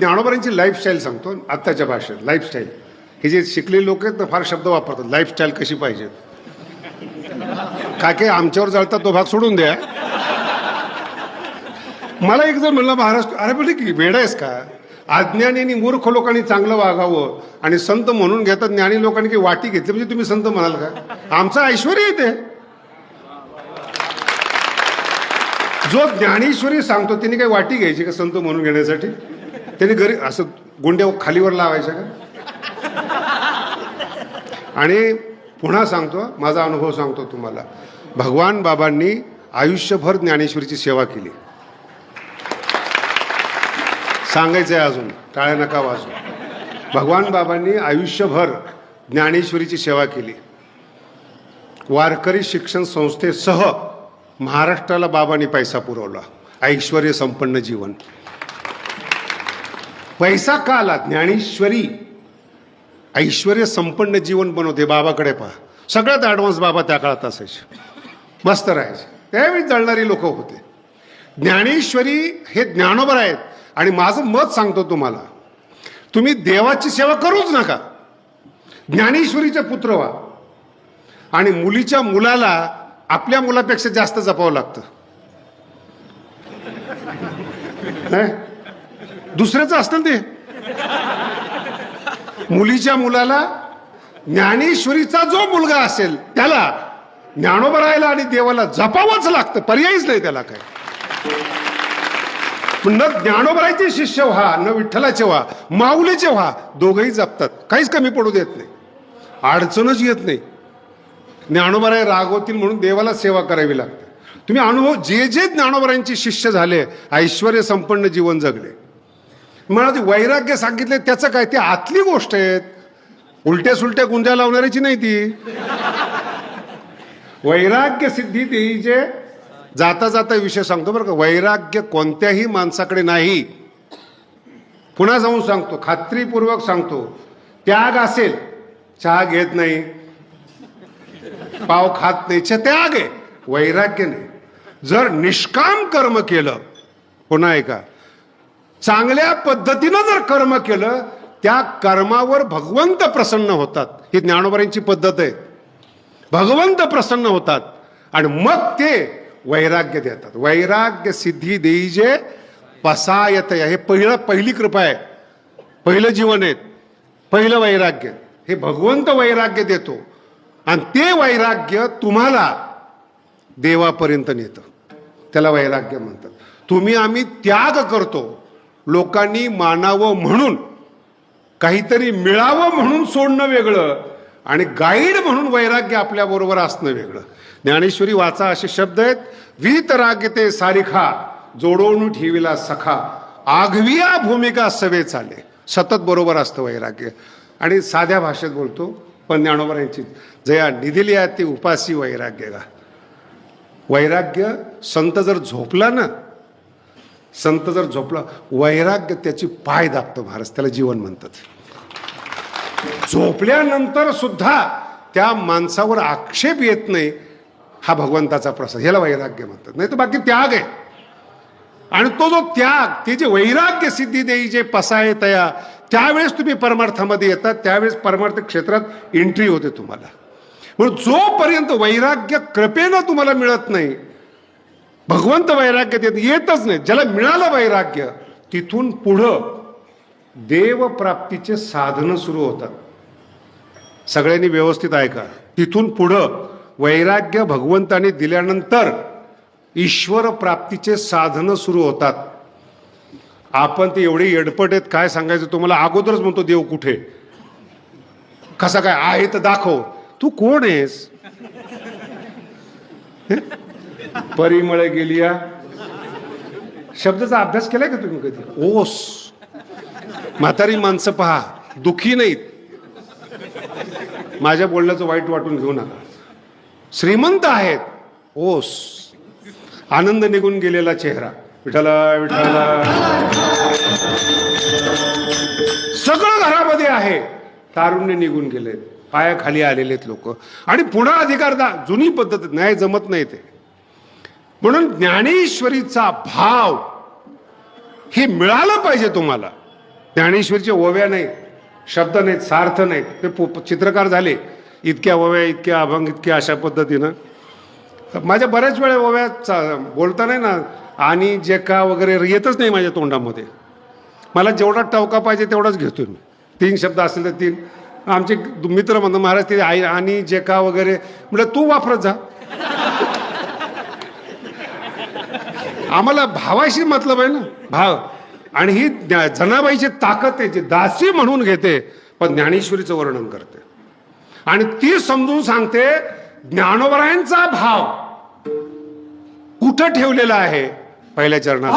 ज्ञानोबरांची lifestyle सांगतो आत्ताच्या भाषेत लाईफस्टाईल हे जे शिकलेले लोक आहेत ना फार शब्द वापरतात. लाईफस्टाईल कशी पाहिजे? काय काय आमच्यावर जळतात तो भाग सोडून द्या. मला एक जर म्हणलं महाराष्ट्र अरे बोल की वेड आहेस का? अज्ञानी मूर्ख लोकांनी चांगलं वागावं आणि संत म्हणून घेतात ज्ञानी लोकांनी काही वाटी घेतली म्हणजे तुम्ही संत म्हणाल का? आमचं ऐश्वर येते जो ज्ञानेश्वरी सांगतो त्यांनी काही वाटी घ्यायची का संत म्हणून घेण्यासाठी? त्यांनी घरी असं गुंड्या खालीवर लावायच्या का? आणि पुन्हा सांगतो माझा अनुभव सांगतो तुम्हाला. भगवान बाबांनी आयुष्यभर ज्ञानेश्वरीची सेवा केली. सांगायचं आहे अजून टाळ्या नका वाजू भगवान बाबांनी आयुष्यभर ज्ञानेश्वरीची सेवा केली. वारकरी शिक्षण संस्थेसह महाराष्ट्राला बाबांनी पैसा पुरवला. ऐश्वर संपन्न जीवन. पैसा का आला ज्ञानेश्वरी. ऐश्वर संपन्न जीवन बनवते बाबाकडे पहा. सगळ्यात ॲडव्हान्स बाबा त्या काळात असायचे. मस्त राहायचे. त्यावेळी जळणारी लोक होते. ज्ञानेश्वरी हे ज्ञानोबर आहेत. आणि माझं मत सांगतो तुम्हाला. तुम्ही देवाची सेवा करूच नका. ज्ञानेश्वरीचे पुत्र व्हा. आणि मुलीच्या मुलाला आपल्या मुलापेक्षा जास्त जपावं लागतं. दुसऱ्याचं असतं ना ते. मुलीच्या मुलाला ज्ञानेश्वरीचा जो मुलगा असेल त्याला ज्ञानोबा राहायला आणि देवाला जपावंच लागतं पर्यायच नाही त्याला काय पण न ज्ञानोबरायचे शिष्य व्हा न विठ्ठलाचे व्हा माऊलीचे व्हा दोघंही जपतात. काहीच कमी पडू देत नाही. अडचणच येत नाही. ज्ञानोबराय रागवतील म्हणून देवाला सेवा करावी लागते. तुम्ही अनुभव जे जे ज्ञानोबरायांचे शिष्य झाले ऐश्वर संपन्न जीवन जगले. मला ते वैराग्य सांगितले त्याचं काय? ते आतली गोष्ट आहेत. उलट्या सुलट्या गुंजा लावणाऱ्याची नाही ती. वैराग्य सिद्धी देईचे जाता जाता विषय सांगतो बरं का. वैराग्य कोणत्याही माणसाकडे नाही. पुन्हा जाऊन सांगतो खात्रीपूर्वक सांगतो. त्याग असेल चहा घेत नाही. पाव खात नाही त्याग आहे. वैराग्य नाही. जर निष्काम कर्म केलं पुन्हा ऐका. चांगल्या पद्धतीनं जर कर्म केलं त्या कर्मावर भगवंत प्रसन्न होतात. ही ज्ञानोबऱ्यांची पद्धत आहे. भगवंत प्रसन्न होतात आणि मग ते वैराग्य देतात. वैराग्य सिद्धी देईजे पसायत हे पहिलं पहिली कृपा आहे. पहिलं जीवन आहे. पहिलं वैराग्य. हे भगवंत वैराग्य देतो. आणि ते वैराग्य तुम्हाला देवापर्यंत नेतं. त्याला वैराग्य म्हणतात. तुम्ही आम्ही त्याग करतो. लोकांनी मानावं म्हणून काहीतरी मिळावं म्हणून सोडणं वेगळं आणि गाईड म्हणून वैराग्य आपल्याबरोबर असणं वेगळं. ज्ञानेश्वरी वाचा असे शब्द आहेत वीत रागते सारिखा जोडवून ठेविला सखा आघविया भूमिका सवे चाले. सतत बरोबर असतं वैराग्य. आणि साध्या भाषेत बोलतो पण ज्ञानोबरांची जया निधिली आहे ती उपासी वैराग्य का वैराग्य संत जर झोपला ना संत जर झोपला वैराग्य त्याची पाय दाबतं महाराज त्याला जीवन म्हणतात. झोपल्यानंतर सुद्धा त्या माणसावर आक्षेप येत नाही हा भगवंताचा प्रसाद ह्याला वैराग्य म्हणतात. नाही तर बाकी त्याग आहे. आणि तो जो त्याग ते जे वैराग्य सिद्धी देई जे पसाय तया त्यावेळेस तुम्ही परमार्थामध्ये येतात त्यावेळेस परमार्थ क्षेत्रात एंट्री होते तुम्हाला. म्हणून जोपर्यंत वैराग्य कृपेनं तुम्हाला मिळत नाही भगवंत वैराग्य देत येतच नाही. ज्याला मिळालं वैराग्य तिथून पुढं देवप्राप्तीचे साधनं सुरू होतात. सगळ्यांनी व्यवस्थित ऐका. तिथून पुढं वैराग्य भगवंताने दिल्यानंतर ईश्वर प्राप्तीचे साधनं सुरू होतात. आपण ते एवढे येडपट आहेत काय सांगायचं तुम्हाला अगोदरच म्हणतो देव कुठे? कसा काय? आहे तर दाखव. तू कोण आहेस? परिमळ गेली शब्दाचा अभ्यास केलाय का तुम्ही कधी? ओस. म्हातारी माणसं पहा दुखी नाहीत. माझ्या बोलण्याचं वाईट वाटून घेऊ नका. श्रीमंत आहेत. ओस. आनंद निघून गेलेला चेहरा. विठाला विठाला सगळं घरामध्ये आहे. तारुण्य निघून गेले. पायाखाली आलेले लोक. आणि पुन्हा अधिकार दा जुनी पद्धत नाही जमत नाही ते. म्हणून ज्ञानेश्वरीचा भाव हे मिळालं पाहिजे तुम्हाला. ज्ञानेश्वरीचे ओव्या नाहीत शब्द नाहीत सार्थ नाहीत. ते पु- चित्रकार झाले. इतक्या ओव्या इतक्या अभंग इतक्या अशा पद्धतीनं. माझ्या बऱ्याच वेळा ओव्या चा- बोलता नाही ना आणि जे का वगैरे येतच नाही माझ्या तोंडामध्ये. मला जेवढा टवका पाहिजे तेवढाच घेतो मी. तीन शब्द असतील तर तीन. आमचे मित्र म्हणतात महाराज ते आई आणि जे का वगैरे. म्हटलं तू वापरत जा. आम्हाला भावाशी मतलब आहे ना भाव. आणि ही ज्ञा- जनाबाईची ताकद आहे जी दासी म्हणून घेते पण ज्ञानेश्वरीचं वर्णन करते. आणि ती समजून सांगते ज्ञानोबरायांचा भाव कुठं ठेवलेला आहे? पहिल्या चरणात.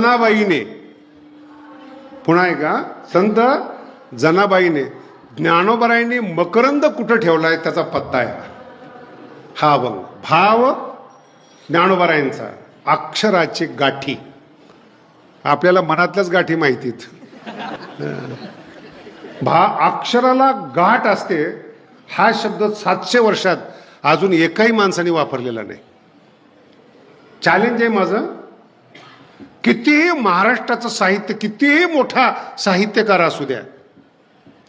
जनाबाईने. पुन्हा का संत जनाबाईने ज्ञानोबराईने मकरंद कुठं ठेवलाय त्याचा पत्ता आहे. हा अभंग भाव ज्ञानोबरायांचा अक्षराची गाठी. आपल्याला मनातल्याच गाठी माहितीत. भा अक्षराला गाठ असते हा शब्द सातशे वर्षात अजून एकाही माणसाने वापरलेला नाही. चॅलेंज आहे माझं. कितीही महाराष्ट्राचं साहित्य कितीही मोठा साहित्यकार असू द्या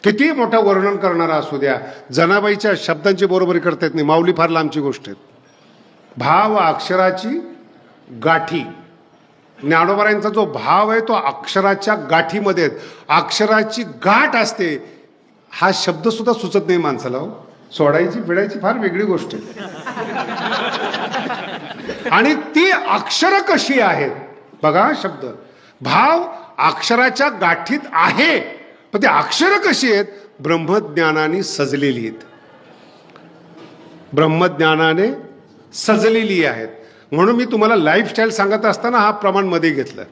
कितीही मोठा वर्णन करणारा असू द्या जनाबाईच्या शब्दांची बरोबरी करता येत नाही. माऊली फार लांबची गोष्ट आहे भाव अक्षराची गाठी. ज्ञानोबरायांचा जो भाव आहे तो अक्षराच्या गाठीमध्ये अक्षराची गाठ असते. हा शब्द सुद्धा सुचत नाही माणसाला हो. सोडायची फिडायची फार वेगळी गोष्ट आहे. आणि ती अक्षरं कशी आहेत? बघा शब्द. भाव अक्षराच्या गाठीत आहे. पण ती अक्षर कशी आहेत? ब्रह्मज्ञानाने सजलेली आहेत. ब्रह्मज्ञानाने सजलेली आहेत. म्हणून मी तुम्हाला लाईफस्टाईल सांगत असताना हा प्रमाणमध्ये घेतलं.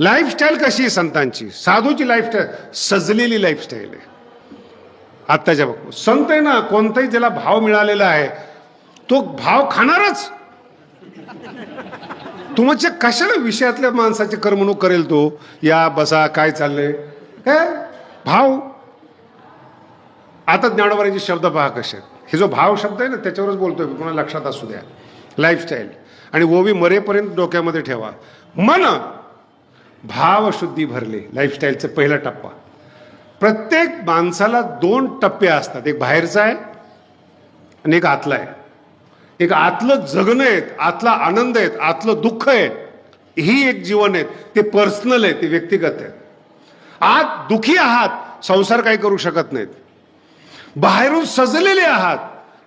लाईफस्टाईल कशी आहे संतांची? साधूची लाईफस्टाईल सजलेली लाईफस्टाईल आहे. आत्ताच्या बघ संत आहे ना कोणताही ज्याला भाव मिळालेला आहे तो भाव खाणारच. तुमच्या म्हणजे कशाला विषयातल्या माणसाची करमणूक करेल तो? या बसा काय चाललंय? काय भाव? आता ज्ञानोबाराचे शब्द पहा कसे आहेत. हे जो भाव शब्द आहे ना त्याच्यावरच बोलतोय मी, पुन्हा लक्षात असू द्या. लाईफस्टाईल आणि ओवी मरेपर्यंत डोक्यामध्ये ठेवा. मन! भावशुद्धी भरले. लाईफस्टाईलचा पहिला टप्पा. प्रत्येक माणसाला दोन टप्पे असतात. एक बाहेरचा आहे आणि एक आतला आहे. एक आतलं जगणं आहेत आतला आनंद आहेत आतलं दुःख आहे ही एक जीवन आहे ते पर्सनल आहे ते व्यक्तिगत आहे आत दुखी आहात संसार काही करू शकत नाहीत. बाहेरून सजलेले आहात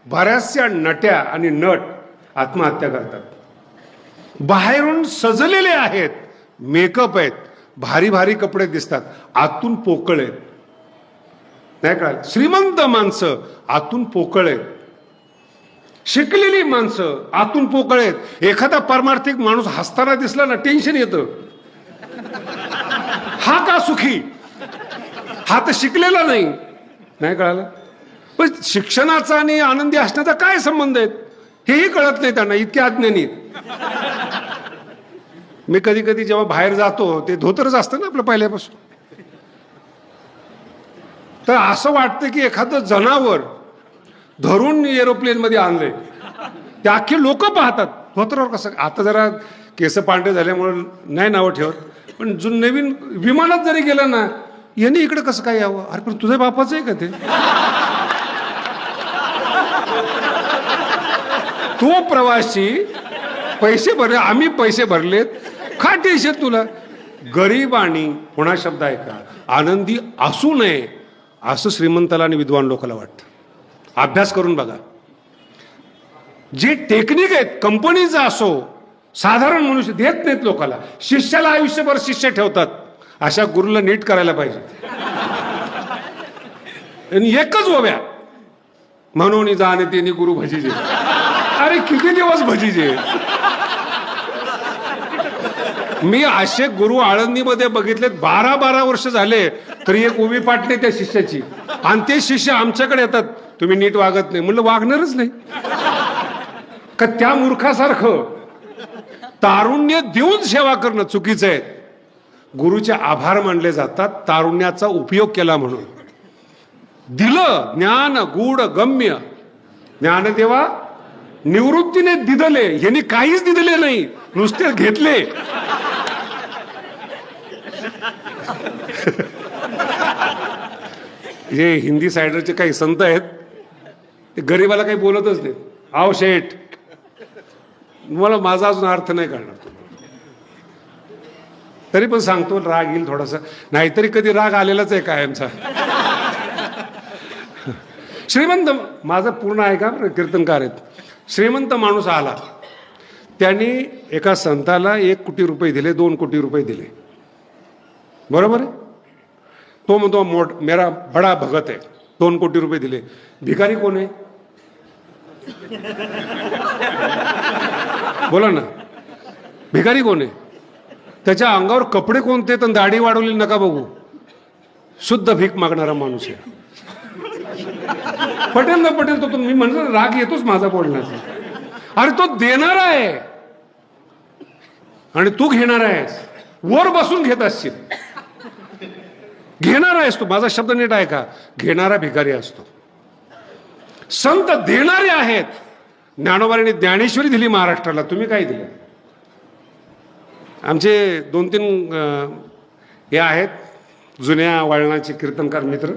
बऱ्याचशा नट्या आणि नट आत्महत्या करतात. बाहेरून सजलेले आहेत मेकअप आहेत भारी भारी कपडे दिसतात आतून पोकळ आहेत. नाही कळाल श्रीमंत माणसं आतून पोकळ आहेत. शिकलेली माणसं आतून पोकळ आहेत. एखादा परमार्थिक माणूस हसताना दिसला ना टेन्शन येतं. हा का सुखी? हा तर शिकलेला नाही. नाही कळालं? पण शिक्षणाचा आणि आनंदी असण्याचा काय संबंध आहेत? हेही कळत नाही त्यांना इतके अज्ञानी मी कधी कधी जेव्हा बाहेर जातो ते धोतरच असतं ना आपलं पहिल्यापासून. तर असं वाटतं की एखादं जनावर धरून एरोप्लेन मध्ये ते अख्खे लोक पाहतात. धोत्रावर कसं आता जरा केस पांढरे झाल्यामुळे नाही नावं ठेवत. पण जो नवीन विमानात जरी गेलं ना यांनी इकडे कसं काय यावं? अरे पण तुझ्या बापाचं आहे का ते? तो प्रवासी पैसे भरले आम्ही पैसे भरलेत. का टेन्शन तुला. गरीब आणि पुन्हा शब्द आहे का? आनंदी असू नये असं श्रीमंताला आणि विद्वान लोकांना वाटतं. अभ्यास करून बघा. जे टेक्निक आहेत कंपनीचा असो साधारण मनुष्य देत नाहीत लोकाला. शिष्याला आयुष्यभर शिष्य ठेवतात. अशा गुरुला नीट करायला पाहिजे. आणि एकच ओव्या म्हणून जाणे तिने गुरु भजीजे. अरे किती दिवस भजीजे? मी असे गुरु आळंदीमध्ये बघितले बारा बारा वर्ष झाले तरी एक उभी पाटली त्या शिष्याची. आणि ते शिष्य आमच्याकडे येतात. तुम्ही नीट वागत नाही. म्हणलं वागणारच नाही. का त्या मूर्खासारखं तारुण्य देऊन सेवा करणं चुकीचं आहे. गुरुचे आभार मानले जातात तारुण्याचा उपयोग केला म्हणून. दिलं ज्ञान गूढ गम्य. ज्ञानदेवा निवृत्तीने दिदले यांनी काहीच दिदले नाही नुसते घेतले. हे हिंदी सायडरचे काही संत आहेत ते गरीबाला काही बोलतच नाही आव शेठ. मला माझा अजून अर्थ नाही कळणार. तरी पण सांगतो राग येईल थोडासा. नाहीतरी कधी राग आलेलाच आहे कायमचा. श्रीमंत माझं पूर्ण आहे का कीर्तनकार आहेत. श्रीमंत माणूस आला. त्यांनी एका संताला एक कोटी रुपये दिले दोन कोटी रुपये दिले. बरोबर आहे? तो म्हणतो मोठ मेरा बडा भगत आहे दोन कोटी रुपये दिले. भिकारी कोण आहे? बोला ना. भिकारी कोण आहे? त्याच्या अंगावर कपडे कोणते तर दाढी वाढवली नका बघू. शुद्ध भीक मागणारा माणूस आहे. पटेल ना पटेल तो तुम्ही म्हणलं राग येतोच माझा बोलण्याचा. अरे तो देणार आहे. आणि तू घेणार आहेस. वर बसून घेत असशील. घेणारा असतो माझा शब्द नीट आहे का घेणारा भिकारी असतो. संत देणारे आहेत. ज्ञानोबारीने ज्ञानेश्वरी दिली महाराष्ट्राला. तुम्ही काय दिलं? आमचे दोन तीन हे आहेत. जुन्या वळणाचे कीर्तनकार मित्र.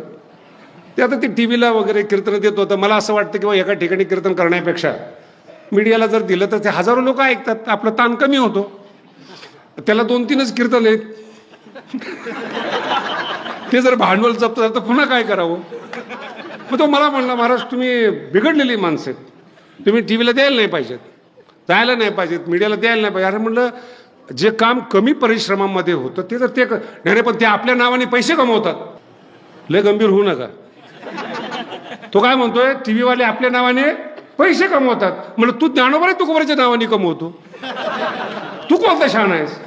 ते आता ते टी व्हीला वगैरे कीर्तन देत होतं. मला असं वाटतं की बा एका ठिकाणी कीर्तन करण्यापेक्षा मीडियाला जर दिलं तर ते हजारो लोक ऐकतात. आपलं ताण कमी होतो. त्याला दोन तीनच कीर्तन आहेत. ते जर भांडवल जप्त झालं तर पुन्हा काय करावं? मग तो मला म्हणला महाराज तुम्ही बिघडलेली माणसं आहेत. तुम्ही टी व्हीला द्यायला नाही पाहिजेत. जायला नाही पाहिजेत. मीडियाला द्यायला नाही पाहिजे अरे म्हणलं जे काम कमी परिश्रमामध्ये होतं ते जर ते नाही नाही, पण ते आपल्या नावाने पैसे कमवतात. लय गंभीर होऊ नका. तो काय म्हणतोय टी व्हीवाले आपल्या नावाने पैसे कमवतात. म्हणलं तू ज्ञानोबा तुकोबराच्या नावाने कमवतो. तू कोणता शान आहेस?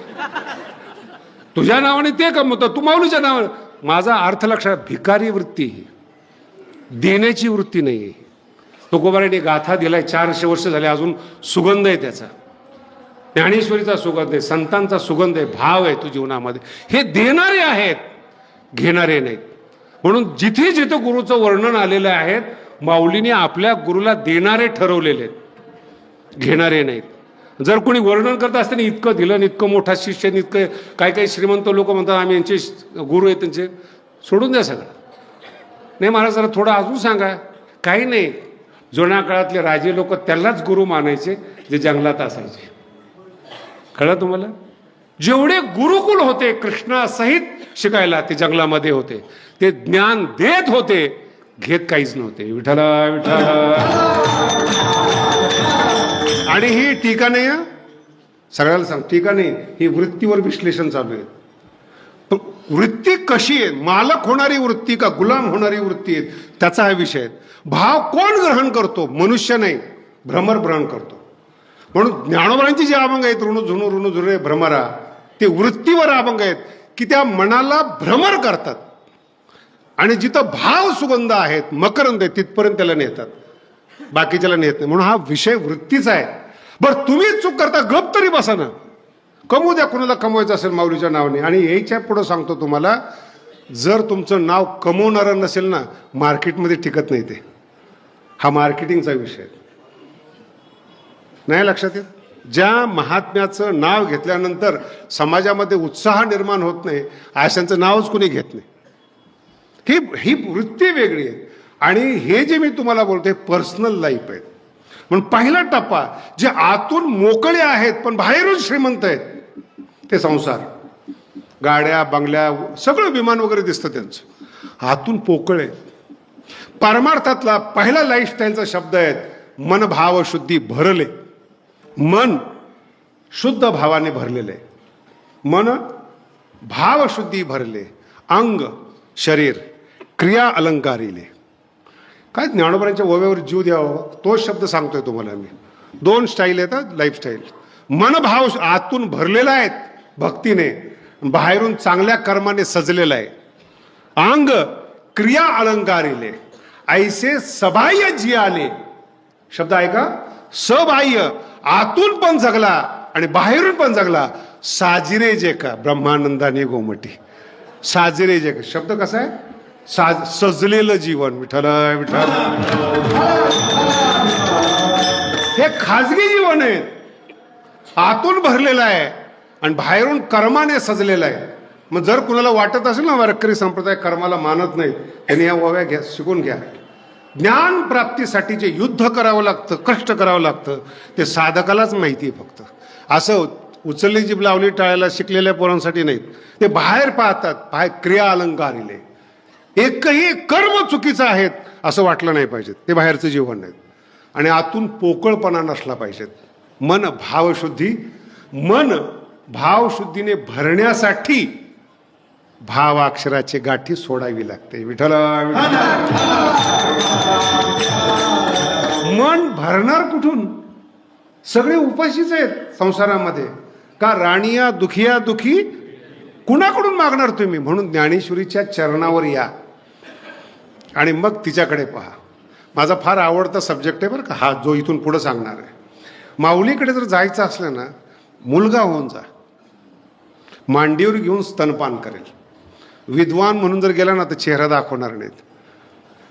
तुझ्या नावाने ते कमवतात. तू माऊलीच्या नावाने माझा अर्थ लक्षात भिकारी वृत्ती ही. देण्याची वृत्ती नाही आहे तुकोबाराने गाथा दिलाय चारशे वर्ष झाले अजून सुगंध आहे त्याचा. ज्ञानेश्वरीचा सुगंध आहे संतांचा सुगंध आहे भाव आहे तू जीवनामध्ये. हे देणारे आहेत घेणारे नाहीत. म्हणून जिथे जिथे गुरुचं वर्णन आलेलं आहे माऊलीने आपल्या गुरुला देणारे ठरवलेले आहेत घेणारे नाहीत. जर कोणी वर्णन करत असताना इतकं दिलं आणि इतकं मोठा शिष्य इतकं काही काही श्रीमंत लोक म्हणतात आम्ही यांचे गुरु आहेत त्यांचे. सोडून द्या सगळं. नाही महाराज जरा थोडं अजून सांगा. काही नाही. जुन्या काळातले राजे लोक त्यालाच गुरु मानायचे जे जंगलात असायचे. कळलं तुम्हाला? जेवढे गुरुकुल होते कृष्णासहित शिकायला ते जंगलामध्ये होते. ते ज्ञान देत होते घेत काहीच नव्हते. विठ्ठला विठ्ठला आणि ही टीका नाही सगळ्याला सांग टीका नाही. ही वृत्तीवर विश्लेषण चालू आहे. पण वृत्ती कशी आहे? मालक होणारी वृत्ती का गुलाम होणारी वृत्ती आहे? त्याचा हा विषय आहे. भाव कोण ग्रहण करतो? मनुष्य नाही भ्रमर ग्रहण करतो. म्हणून ज्ञानोबरांची जी अभंग आहेत ऋणू झुणू ऋणू झुणे भ्रमरा ते वृत्तीवर अभंग आहेत की त्या मनाला भ्रमर करतात. आणि जिथं भाव सुगंध आहेत मकरंद आहे तिथपर्यंत त्याला नेतात. बाकीच्याला नेत नाही. म्हणून हा विषय वृत्तीचा आहे. बरं तुम्ही चूक करता गप तरी बसा ना. कमवू द्या कुणाला कमवायचं असेल माऊलीच्या नावाने. आणि यायच्या पुढं सांगतो तुम्हाला जर तुमचं नाव कमवणारं नसेल ना मार्केटमध्ये टिकत नाही ते. हा मार्केटिंगचा विषय नाही लक्षात येत? ज्या महात्म्याचं नाव घेतल्यानंतर समाजामध्ये उत्साह निर्माण होत नाही अशांचं नावच कुणी घेत नाही. ही ही वृत्ती वेगळी आहे. आणि हे जे मी तुम्हाला बोलतोय पर्सनल लाईफ आहेत. म्हणून पहिला टप्पा जे आतून मोकळे आहेत पण बाहेरून श्रीमंत आहेत ते संसार. गाड्या बंगल्या सगळं विमान वगैरे दिसतं त्यांचं. आतून पोकळे परमार्थातला पहिला लाईफस्टाईलचा शब्द आहे मन भाव शुद्धी भरले. मन शुद्ध भावाने भरलेले आहे. मन भावशुद्धी भरले. अंग शरीर क्रिया अलंकारिले. काय ज्ञानोबरांच्या ओव्यावर जीव द्यावा? तो शब्द सांगतोय तुम्हाला मी. दोन स्टाईल आहेत लाईफस्टाईल मनभाव आतून भरलेला आहेत भक्तीने. बाहेरून चांगल्या कर्माने सजलेला आहे. अंग क्रिया अलंकारिले. ऐसे सबाह्य जी आले शब्द आहे का? सबाह्य. आतून पण जगला आणि बाहेरून पण जगला. साजिरे जे का ब्रह्मानंदाने गोमटी. साजिरे जे का शब्द कसा आहे? साज सजलेलं जीवन विठ्ठल विठ्ठल. हे खाजगी जीवन आहे. आतून भरलेलं आहे आणि बाहेरून कर्माने सजलेलं आहे. मग जर कुणाला वाटत असेल ना वारकरी संप्रदाय कर्माला मानत नाही त्यांनी या ओव्या घ्या शिकून घ्या. ज्ञान प्राप्तीसाठी जे युद्ध करावं लागतं कष्ट करावं लागतं. ते साधकालाच माहिती आहे फक्त. असं उचलली जीभ लावली टाळायला शिकलेल्या पोरांसाठी नाहीत ते बाहेर पाहतात बाहेर क्रिया अलंकार इले एकही कर्म चुकीचं आहेत असं वाटलं नाही पाहिजे ते बाहेरचं जीवन नाहीत आणि आतून पोकळपणा नसला पाहिजेत. मन भावशुद्धी मन भावशुद्धीने भरण्यासाठी भावाक्षराची गाठी सोडावी लागते. विठ्ठल. मन भरणार कुठून? सगळे उपाशीच आहेत संसारामध्ये. का राणिया दुखिया दुखी कुणाकडून मागणार तुम्ही? म्हणून ज्ञानेश्वरीच्या चरणावर या. आणि मग तिच्याकडे पहा. माझा फार आवडता सब्जेक्ट आहे बरं का. हा जो इथून पुढं सांगणार आहे. माऊलीकडे जर जायचं असलं ना मुलगा होऊन जा. मांडीवर घेऊन स्तनपान करेल. विद्वान म्हणून जर गेला ना तर चेहरा दाखवणार नाहीत.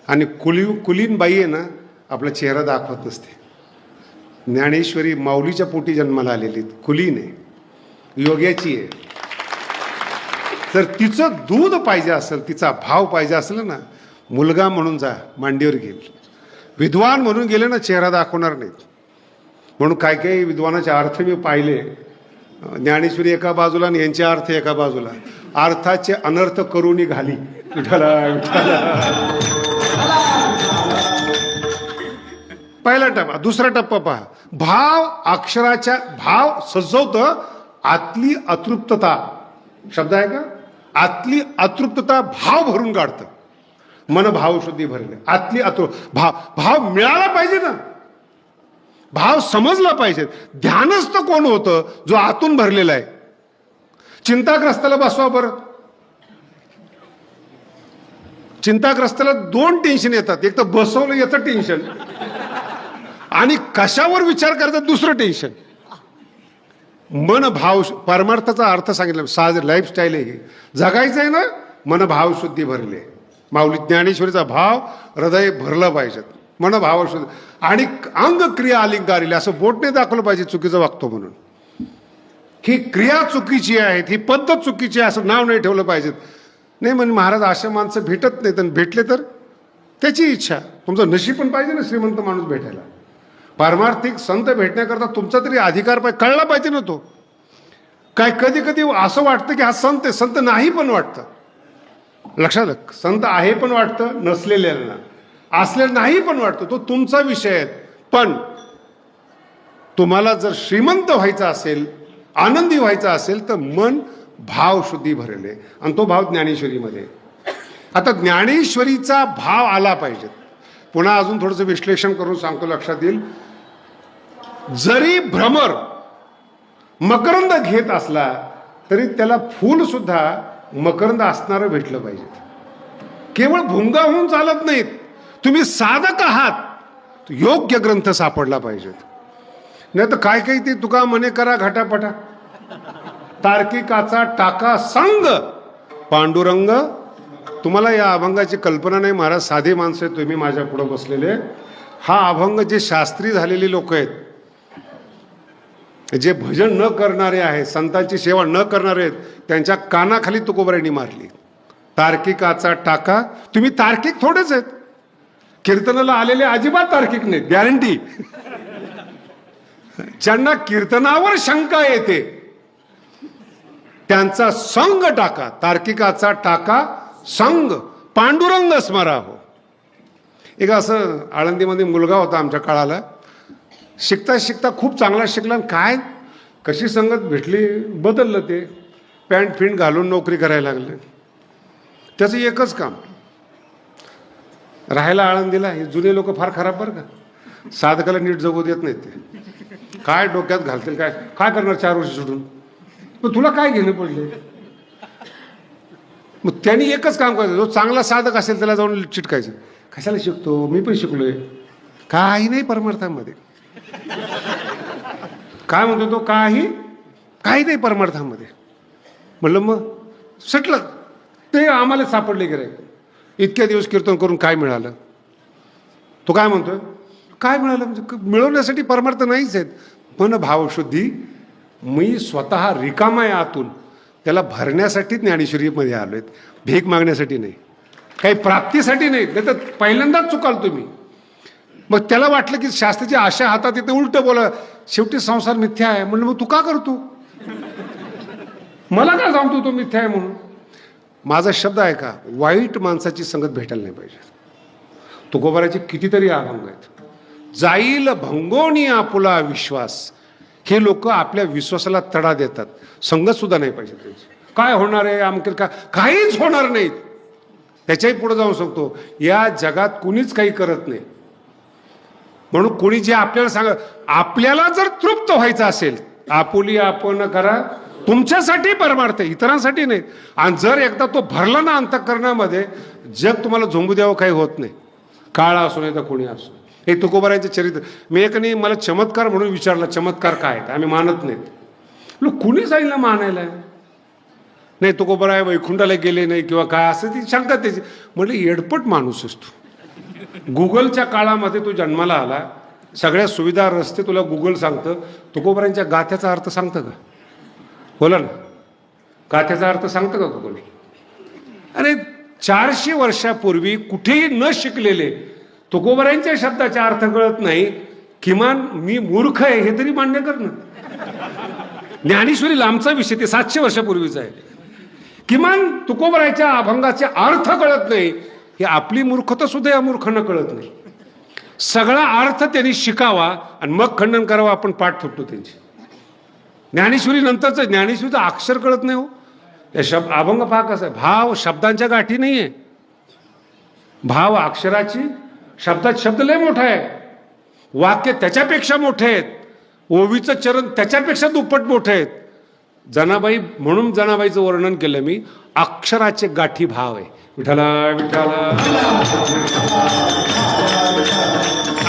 आणि कुली कुलीन बाई आहे ना आपला चेहरा दाखवत नसते. ज्ञानेश्वरी माऊलीच्या पोटी जन्माला आलेली कुलीन आहे. योग्याची आहे. जर तिचं दूध पाहिजे असेल तिचा भाव पाहिजे असेल ना मुलगा म्हणून जा मांडीवर घेईल. विद्वान म्हणून गेले ना चेहरा दाखवणार नाहीत. म्हणून काय काही विद्वानाचे अर्थ मी पाहिले. ज्ञानेश्वरी एका बाजूला आणि यांचे अर्थ एका बाजूला. अर्थाचे अनर्थ करूनी घाली. विठ्ठला पहिला टप्पा दुसरा टप्पा पहा. भाव अक्षराच्या भाव सजवतं आतली अतृप्तता. शब्द आहे का? आतली अतृप्तता भाव भरून काढतं. मन भावशुद्धी भरले आतली अतृ भाव भाव मिळाला पाहिजे ना. भाव समजला पाहिजे. ध्यानस्थ कोण होतं? जो आतून भरलेला आहे. चिंताग्रस्ताला बसवा बरं. चिंताग्रस्ताला दोन टेन्शन येतात. एक तर बसवलं याचं टेन्शन आणि कशावर विचार करतात दुसरं टेन्शन मन भाव परमार्थाचा अर्थ सांगितला. साज लाईफस्टाईल आहे जगायचं आहे ना मन भाव शुद्धी भरले माऊली ज्ञानेश्वरीचा भाव हृदय भरलं पाहिजेत. मन भाव शुद्ध. आणि अंग क्रिया अलिंगारिले असं बोटने दाखवलं पाहिजे चुकीचं वागतो म्हणून. ही क्रिया चुकीची आहेत ही पद्धत चुकीची आहे असं नाव नाही ठेवलं पाहिजेत. नाही म्हणजे महाराज अशा माणसं भेटत नाहीत. आणि भेटले तर? त्याची इच्छा. तुमचं नशीब पण पाहिजे ना श्रीमंत माणूस भेटायला. पारमार्थिक संत भेटण्याकरता तुमचा तरी अधिकार पाहिजे कळला पाहिजे ना तो. काय कधी कधी असं वाटतं की हा संत आहे संत नाही पण वाटतं. लक्षात संत आहे पण वाटतं नसलेल्यांना असले नाही पण वाटतं तो तुमचा विषय आहे. पण तुम्हाला जर श्रीमंत व्हायचा असेल आनंदी व्हायचा असेल तर मन भाव शुद्धी भरले. आणि तो भाव ज्ञानेश्वरीमध्ये. आता ज्ञानेश्वरीचा भाव आला पाहिजे. पुन्हा अजून थोडंसं विश्लेषण करून सांगतो लक्षात येईल. जरी भ्रमर मकरंद घेत असला तरी त्याला फूल सुद्धा मकरंद असणारं भेटलं पाहिजे. केवळ भुंगा होऊन चालत नाहीत. तुम्ही साधक आहात. योग्य ग्रंथ सापडला पाहिजेत नाही तर काय काही ते तुका मने करा घाटापटा. तार्किकाचा टाका संग. पांडुरंग तुम्हाला या अभंगाची कल्पना नाही. महाराज साधे माणसं आहेत. तुम्ही माझ्या पुढे बसलेले. हा अभंग जे शास्त्री झालेले लोक आहेत जे भजन न करणारे आहेत संतांची सेवा न करणारे आहेत त्यांच्या कानाखाली तुकोबऱ्यांनी मारली. तार्किकाचा टाका. तुम्ही तार्किक थोडेच आहेत. कीर्तनाला आलेले अजिबात तार्किक नाहीत. गॅरंटी ज्यांना कीर्तनावर शंका येते त्यांचा संग टाका. तार्किकाचा टाका संग पांडुरंग स्मरा हो एक असं आळंदीमध्ये मुलगा होता आमच्या काळाला. शिकता शिकता खूप चांगला शिकला आणि काय? कशी संगत भेटली बदललं ते. पॅन्ट फिंट घालून नोकरी करायला लागले. त्याचं एकच काम. राहायला आळंदीला हे जुने लोक फार खराब बरं का. साधकाला नीट जगू देत नाहीत ते. काय डोक्यात घालतील काय काय करणार चार वर्ष सुटून मग तुला काय घेणं पडले? मग त्यांनी एकच काम करायचं जो चांगला साधक असेल त्याला जाऊन चिटकायचं. कशाला शिकतो? मी पण शिकलोय. काही नाही परमार्थामध्ये. काय म्हणतो तो? काही? काही नाही परमार्थामध्ये. म्हणलं मग सटलं. ते आम्हाला सापडले गेले इतक्या दिवस कीर्तन करून काय मिळालं? तो काय म्हणतोय? काय मिळालं? म्हणजे मिळवण्यासाठी परमार्थ नाहीच आहेत. मन भावशुद्धी मी स्वतः रिकामा आहे आतून. त्याला भरण्यासाठी ज्ञानेश्वरीमध्ये आलो आहेत भीक मागण्यासाठी नाही. काही प्राप्तीसाठी नाही. नाही तर पहिल्यांदाच चुकाल तुम्ही. मग त्याला वाटलं की शास्त्राची आशा हातात येते उलट बोला शेवटी संसार मिथ्या आहे. म्हणलं मग तू का करतो मला का सांगतो तो मिथ्या आहे म्हणून? माझा शब्द आहे का? वाईट माणसाची संगत भेटायला नाही पाहिजे. तुकोबाराचे कितीतरी अभंग आहेत. जाईल भंगोनी आपुला विश्वास. हे लोक आपल्या विश्वासाला तडा देतात. संगत सुद्धा नाही पाहिजे त्यांची. काय होणार आहे? आमके का काहीच होणार नाहीत त्याच्याही पुढे जाऊ शकतो. या जगात कुणीच काही करत नाही. म्हणून कोणी जे आपल्याला सांग आपल्याला जर तृप्त व्हायचं असेल आपुली आपण करा तुमच्यासाठी परमार्थ इतरांसाठी नाही. आणि जर एकदा तो भरला ना अंतकरणामध्ये जग तुम्हाला झोंबू द्यावं काही होत नाही. काळा असो नाही तर कोणी असो. हे तुकोबारायचं चरित्र. मी एक नाही मला चमत्कार म्हणून विचारला चमत्कार काय आहेत? आम्ही मानत नाहीत. लोक कुणी जाईल ना मानायला? नाही तुकोबराय वैकुंठाला गेले नाही किंवा काय असं ती शंका त्याची. म्हणजे येडपट माणूस असतो गुगलच्या काळामध्ये तू जन्माला आला सगळ्या सुविधा रस्ते तुला गुगल सांगतं तुकोबरांच्या गाथ्याचा अर्थ सांगतं का? बोला ना. गाथ्याचा अर्थ सांगतं का गुगल अरे चारशे वर्षापूर्वी कुठेही न शिकलेले तुकोबरांच्या शब्दाचा अर्थ कळत नाही किमान मी मूर्ख आहे हे तरी मान्य कर ना ज्ञानेश्वरी लांबचा विषय ते सातशे वर्षापूर्वीचा आहे. किमान तुकोबरायच्या अभंगाचे अर्थ कळत नाही हे आपली मूर्खता सुद्धा या मूर्खांना कळत नाही. सगळा अर्थ त्यांनी शिकावा आणि मग खंडन करावं आपण पाठ फुटतो त्यांची. ज्ञानेश्वरी नंतरचं ज्ञानेश्वरीचं अक्षर कळत नाही हो. या शब्द अभंग पहा कसं आहे. भाव शब्दांच्या गाठी नाही आहे भाव अक्षराची शब्दात शब्द लय मोठा आहे. वाक्य त्याच्यापेक्षा मोठे आहेत. ओवीचं चरण त्याच्यापेक्षा दुप्पट मोठे आहेत. जनाबाई म्हणून जनाबाईचं वर्णन केलं मी अक्षराचे गाठी भाव आहे. विठाला विठाला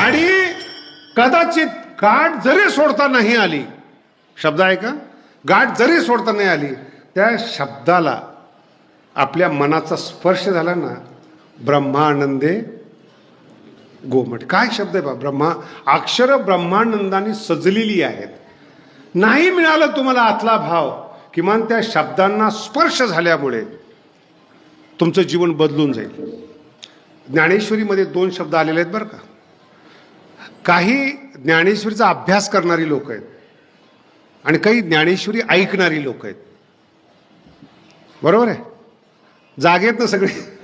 आणि कदाचित गाठ जरी सोडता नाही आली शब्द आहे का? गाठ जरी सोडता नाही आली त्या शब्दाला आपल्या मनाचा स्पर्श झाला ना ब्रह्मानंदे गोमट. काय शब्द आहे बा? ब्रह्मा अक्षर ब्रह्मानंदाने सजलेली आहेत. नाही मिळालं तुम्हाला आतला भाव किमान त्या शब्दांना स्पर्श झाल्यामुळे. तुमचं जीवन बदलून जाईल. ज्ञानेश्वरीमध्ये दोन शब्द आलेले आहेत बरं का. काही ज्ञानेश्वरीचा अभ्यास करणारी लोक आहेत. आणि काही ज्ञानेश्वरी ऐकणारी लोक आहेत. बरोबर आहे? जागेत ना सगळे?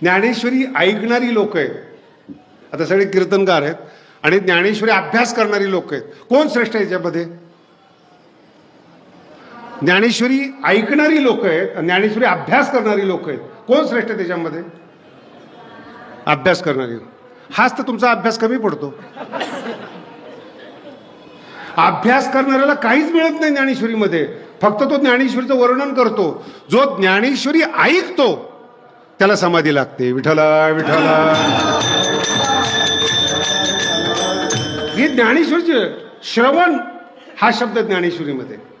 ज्ञानेश्वरी ऐकणारी लोक आहेत. आता सगळे कीर्तनकार आहेत. आणि ज्ञानेश्वरी अभ्यास करणारी लोक आहेत. कोण श्रेष्ठ आहे याच्यामध्ये? ज्ञानेश्वरी ऐकणारी लोक आहेत ज्ञानेश्वरी अभ्यास करणारी लोक आहेत. कोण श्रेष्ठ आहे त्याच्यामध्ये? अभ्यास करणारी. हाच तर तुमचा अभ्यास कमी पडतो. अभ्यास करणाऱ्याला काहीच मिळत नाही ज्ञानेश्वरीमध्ये. फक्त तो ज्ञानेश्वरीचं वर्णन करतो. जो ज्ञानेश्वरी ऐकतो त्याला समाधी लागते. विठला विठला ही ज्ञानेश्वरीचे श्रवण हा शब्द ज्ञानेश्वरीमध्ये.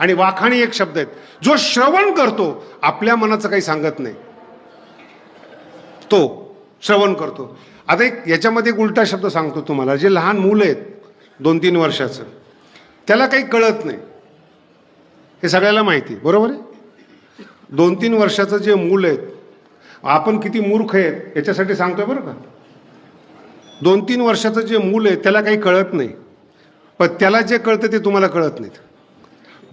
आणि वाखाणी एक शब्द आहेत. जो श्रवण करतो आपल्या मनाचं काही सांगत नाही. तो श्रवण करतो. आता एक याच्यामध्ये एक उलटा शब्द सांगतो तुम्हाला. जे लहान मुलं आहेत दोन तीन वर्षाचं त्याला काही कळत नाही. हे सगळ्याला माहिती बरोबर आहे? दोन तीन वर्षाचं जे मूल आहेत आपण किती मूर्ख आहेत याच्यासाठी सांगतोय बरं का? दोन तीन वर्षाचं जे मूल आहे त्याला काही कळत नाही. पण त्याला जे कळतं ते तुम्हाला कळत नाहीत.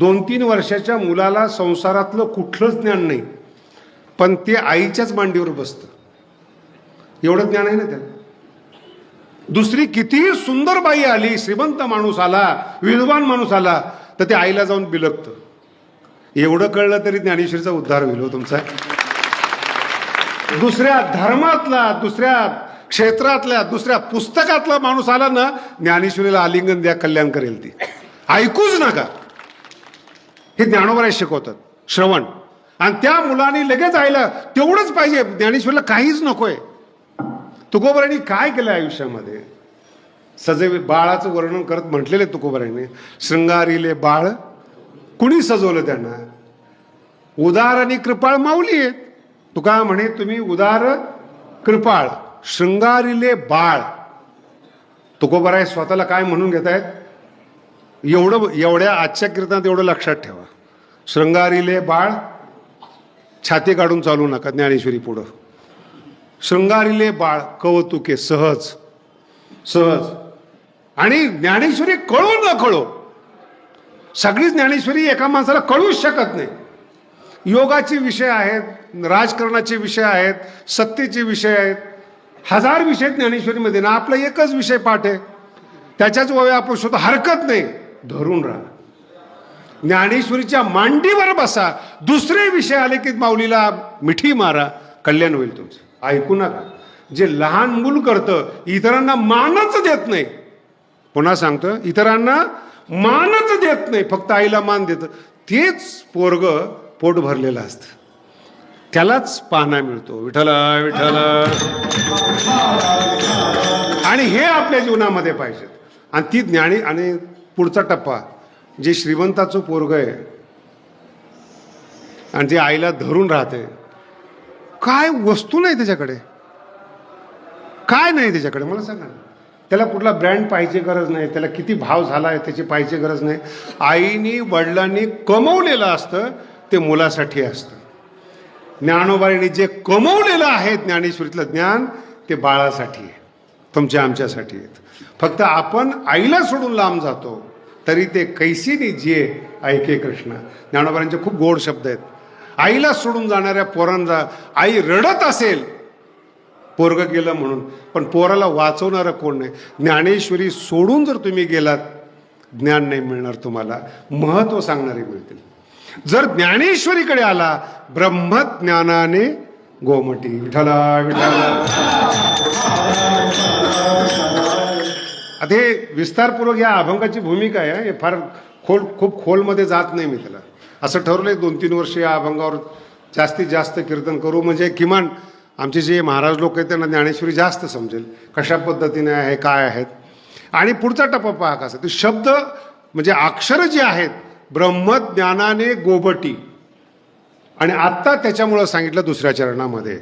दोन तीन वर्षाच्या मुलाला संसारातलं कुठलंच ज्ञान नाही. पण ते आईच्याच मांडीवर बसतं. एवढं ज्ञान आहे ना त्याला दुसरी कितीही सुंदर बाई आली श्रीमंत माणूस आला विद्वान माणूस आला तर ते आईला जाऊन बिलगतं. एवढं कळलं तरी ज्ञानेश्वरीचा उद्धार होईल हो तुमचा. दुसऱ्या धर्मातला दुसऱ्या क्षेत्रातल्या दुसऱ्या पुस्तकातला माणूस आला ना ज्ञानेश्वरीला आलिंगन द्या कल्याण करेल ती. ऐकूच नका. हे ज्ञानोबराय शिकवतात श्रवण. आणि त्या मुलांनी लगेच आयला तेवढंच पाहिजे ज्ञानेश्वरला काहीच नकोय. तुकोबरांनी काय केलं आयुष्यामध्ये? सजवे बाळाचं वर्णन करत म्हटलेले तुकोबरांनी शृंगारीले बाळ कुणी सजवलं त्यांना? उदार आणि कृपाळ माऊली आहेत. तुका म्हणे तुम्ही उदार कृपाळ शृंगारीले बाळ. तुकोबराय स्वतःला काय म्हणून घेत आहेत एवढं एवढ्या आजच्या कीर्तनात एवढं लक्षात ठेवा. शृंगारीले बाळ छाती काढून चालू नका ज्ञानेश्वरी पुढं. शृंगारीले बाळ कौतुके सहज सहज. आणि ज्ञानेश्वरी कळो न कळो सगळी ज्ञानेश्वरी एका माणसाला कळूच शकत नाही. योगाचे विषय आहेत राजकारणाचे विषय आहेत सत्तेचे विषय आहेत हजार विषय ज्ञानेश्वरीमध्ये ना आपला एकच विषय पाठ आहे. त्याच्याच वय आपण शोध हरकत नाही. धरून राहा. ज्ञानेश्वरीच्या मांडीवर बसा. दुसरे विषय आले की माऊलीला मिठी मारा. कल्याण होईल तुमचं. ऐकू नका. जे लहान मूल करतं इतरांना मानच देत नाही. पुन्हा सांगतो इतरांना मानच देत नाही. फक्त आईला मान देतं. तेच पोरग पोट भरलेलं असतं. त्यालाच पाहणा मिळतो. विठ्ठल विठ्ठला. आणि हे आपल्या जीवनामध्ये पाहिजेत. आणि ती ज्ञानी आणि पुढचा टप्पा जे श्रीमंताचं पोरग आहे आणि जे आईला धरून राहते काय वस्तू नाही त्याच्याकडे? काय नाही त्याच्याकडे? मला सांगा. त्याला कुठला ब्रँड पाहिजे गरज नाही त्याला किती भाव झाला आहे त्याची पाहिजे गरज नाही. आईनी वडिलांनी कमवलेलं असतं ते मुलासाठी असतं. ज्ञानोबाईने जे कमवलेलं आहे ज्ञानेश्वरीतलं ज्ञान ते बाळासाठी आहे. तुमच्या आमच्यासाठी आहेत. फक्त आपण आईला सोडून लांब जातो. तरी ते कैसीनी जे ऐके कृष्ण. ज्ञानोबाईंचे खूप गोड शब्द आहेत. आईला सोडून जाणाऱ्या पोरांना आई रडत असेल. पोरग गेलं म्हणून. पण पोराला वाचवणारं कोण नाही? ज्ञानेश्वरी सोडून जर तुम्ही गेलात ज्ञान नाही मिळणार तुम्हाला. महत्त्व सांगणारे मिळतील जर ज्ञानेश्वरीकडे आला ब्रह्मज्ञानाने गोमटी विठला विठला आता हे विस्तारपूर्वक या अभंगाची भूमिका आहे हे फार खोल खूप खोलमध्ये जात नाही मी त्याला. असं ठरवलंय दोन तीन वर्ष या अभंगावर जास्तीत जास्त कीर्तन करू. म्हणजे किमान आमचे जे महाराज लोक आहेत त्यांना ज्ञानेश्वरी जास्त समजेल. कशा पद्धतीने आहे काय आहेत. आणि पुढचा टप्पा पहा कसा. ते शब्द म्हणजे अक्षरं जे आहेत ब्रह्मज्ञानाने गोबटी. आणि आत्ता त्याच्यामुळं सांगितलं दुसऱ्या चरणामध्ये.